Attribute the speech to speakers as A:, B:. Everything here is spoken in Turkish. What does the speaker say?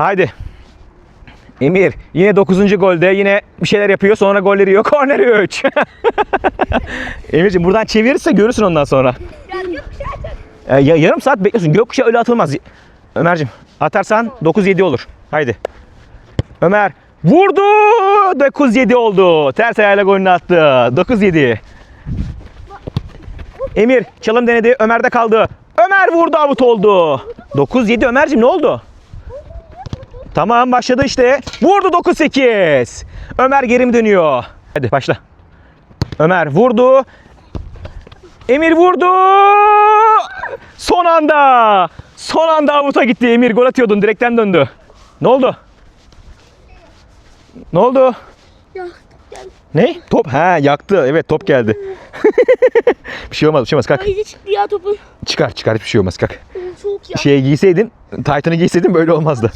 A: Haydi. Emir yine 9. golde yine bir şeyler yapıyor sonra golleri yok. Korner 3. Emirciğim buradan çevirirse görürsün ondan sonra.
B: Ya.
A: E, ya, yarım saat bekliyorsun. Gökkuşağı öyle atılmaz. Ömerciğim atarsan 9-7 olur. Haydi. Ömer vurdu. 9-7 oldu. Ters ayağıyla golünü attı. 9-7. Emir çalım denedi. Ömer'de kaldı. Ömer vurdu avut oldu. 9-7 Ömerciğim ne oldu? Tamam başladı işte. Vurdu 9-8. Ömer geri mi dönüyor? Hadi başla. Ömer vurdu. Emir vurdu. Son anda. Son anda avuta gitti Emir. Gol atıyordun. Direkten döndü. Ne oldu? Ne oldu? Ne? Top. Ha yaktı. Evet top geldi. bir şey olmaz. Bir şey olmaz. Kalk.
B: izi çıktı ya topun.
A: Çıkar çıkar. Hiçbir şey olmaz. Kalk.
B: Soğuk ya.
A: Şey giyseydin. Titan'ı giyseydin böyle olmazdı.